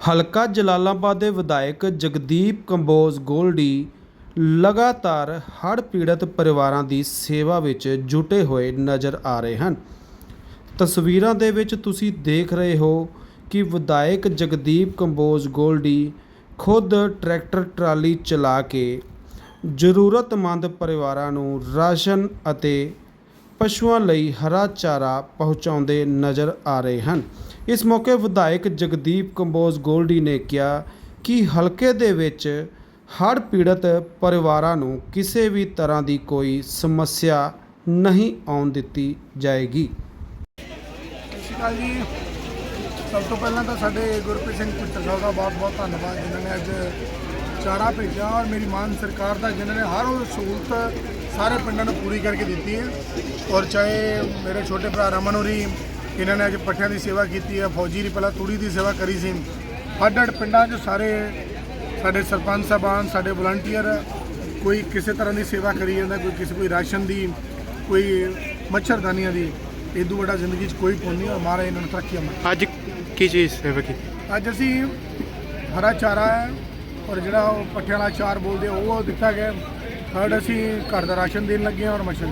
ਹਲਕਾ ਜਲਾਲਾਬਾਦ ਦੇ ਵਿਧਾਇਕ ਜਗਦੀਪ ਕੰਬੋਜ ਗੋਲਡੀ ਲਗਾਤਾਰ ਹੜ੍ਹ ਪੀੜਤ ਪਰਿਵਾਰਾਂ ਦੀ ਸੇਵਾ ਵਿੱਚ ਜੁਟੇ ਹੋਏ ਨਜ਼ਰ ਆ ਰਹੇ ਹਨ। ਤਸਵੀਰਾਂ ਦੇ ਵਿੱਚ ਤੁਸੀਂ ਦੇਖ ਰਹੇ ਹੋ ਕਿ ਵਿਧਾਇਕ ਜਗਦੀਪ ਕੰਬੋਜ ਗੋਲਡੀ ਖੁਦ ਟਰੈਕਟਰ ਟਰਾਲੀ ਚਲਾ ਕੇ ਜ਼ਰੂਰਤਮੰਦ ਪਰਿਵਾਰਾਂ ਨੂੰ ਰਾਸ਼ਨ ਅਤੇ ਪਸ਼ੂਆਂ ਲਈ ਹਰਾ ਚਾਰਾ ਪਹੁੰਚਾਉਂਦੇ ਨਜ਼ਰ ਆ ਰਹੇ ਹਨ। ਇਸ ਮੌਕੇ ਵਿਧਾਇਕ ਜਗਦੀਪ ਕੰਬੋਜ ਗੋਲਡੀ ਨੇ ਕਿਹਾ ਕਿ ਹਲਕੇ ਦੇ ਵਿੱਚ ਹੜ੍ਹ ਪੀੜਤ ਪਰਿਵਾਰਾਂ ਨੂੰ ਕਿਸੇ ਵੀ ਤਰ੍ਹਾਂ ਦੀ ਕੋਈ ਸਮੱਸਿਆ ਨਹੀਂ ਆਉਣ ਦਿੱਤੀ ਜਾਏਗੀ। ਸਤਿ ਸ਼੍ਰੀ ਅਕਾਲ ਜੀ। ਸਭ ਤੋਂ ਪਹਿਲਾਂ ਤਾਂ ਸਾਡੇ ਗੁਰਪ੍ਰੀਤ ਸਿੰਘ ਪੁੱਤਰ ਸਾਹਿਬ ਦਾ ਬਹੁਤ ਬਹੁਤ ਧੰਨਵਾਦ ਜਿਨ੍ਹਾਂ ਨੇ ਅੱਜ ਚਾਰਾ ਭੇਜਿਆ ਔਰ ਮੇਰੀ ਮਾਨ ਸਰਕਾਰ ਦਾ ਜਿਨ੍ਹਾਂ ਨੇ ਹਰ ਉਹ ਸਹੂਲਤ ਸਾਰੇ ਪਿੰਡਾਂ ਨੂੰ ਪੂਰੀ ਕਰਕੇ ਦਿੱਤੀ ਹੈ। ਔਰ ਚਾਹੇ ਮੇਰੇ ਛੋਟੇ ਭਰਾ ਰਮਨ ਹੋਰੀ ਇਹਨਾਂ ਨੇ ਅੱਜ ਪੱਠਿਆਂ ਦੀ ਸੇਵਾ ਕੀਤੀ ਹੈ ਫੌਜੀ ਦੀ ਪਹਿਲਾਂ ਤੂੜੀ ਦੀ ਸੇਵਾ ਕਰੀ ਸੀ। ਅੱਡ ਅੱਡ ਪਿੰਡਾਂ 'ਚ ਸਾਰੇ ਸਾਡੇ ਸਰਪੰਚ ਸਾਹਿਬਾਨ ਸਾਡੇ ਵਲੰਟੀਅਰ ਕੋਈ ਕਿਸੇ ਤਰ੍ਹਾਂ ਦੀ ਸੇਵਾ ਕਰੀ ਜਾਂਦਾ ਕੋਈ ਕਿਸੇ ਕੋਈ ਰਾਸ਼ਨ ਦੀ ਕੋਈ ਮੱਛਰਦਾਨੀਆਂ ਦੀ ਇਦੋਂ ਵੱਡਾ ਜ਼ਿੰਦਗੀ 'ਚ ਕੋਈ ਪੁੰਨ ਨਹੀਂ ਔਰ ਮਹਾਰਾਜ ਇਹਨਾਂ ਨੂੰ ਬਖਸ਼ੇ ਅੱਜ ਕੀ ਚੀਜ਼ ਸੇਵਾ ਕੀਤੀ? ਅੱਜ ਅਸੀਂ ਹਰਾ ਚਾਰਾ ਹੈ ਔਰ ਜਿਹੜਾ ਉਹ ਪੱਠਿਆਂ ਵਾਲਾ ਚਾਰ ਬੋਲਦੇ ਉਹ ਦਿੱਤਾ ਗਿਆ। ਥਰਡ ਅਸੀਂ ਘਰ ਦਾ ਰਾਸ਼ਨ ਦੇਣ ਲੱਗੇ ਹਾਂ ਔਰ ਮੱਛਰ।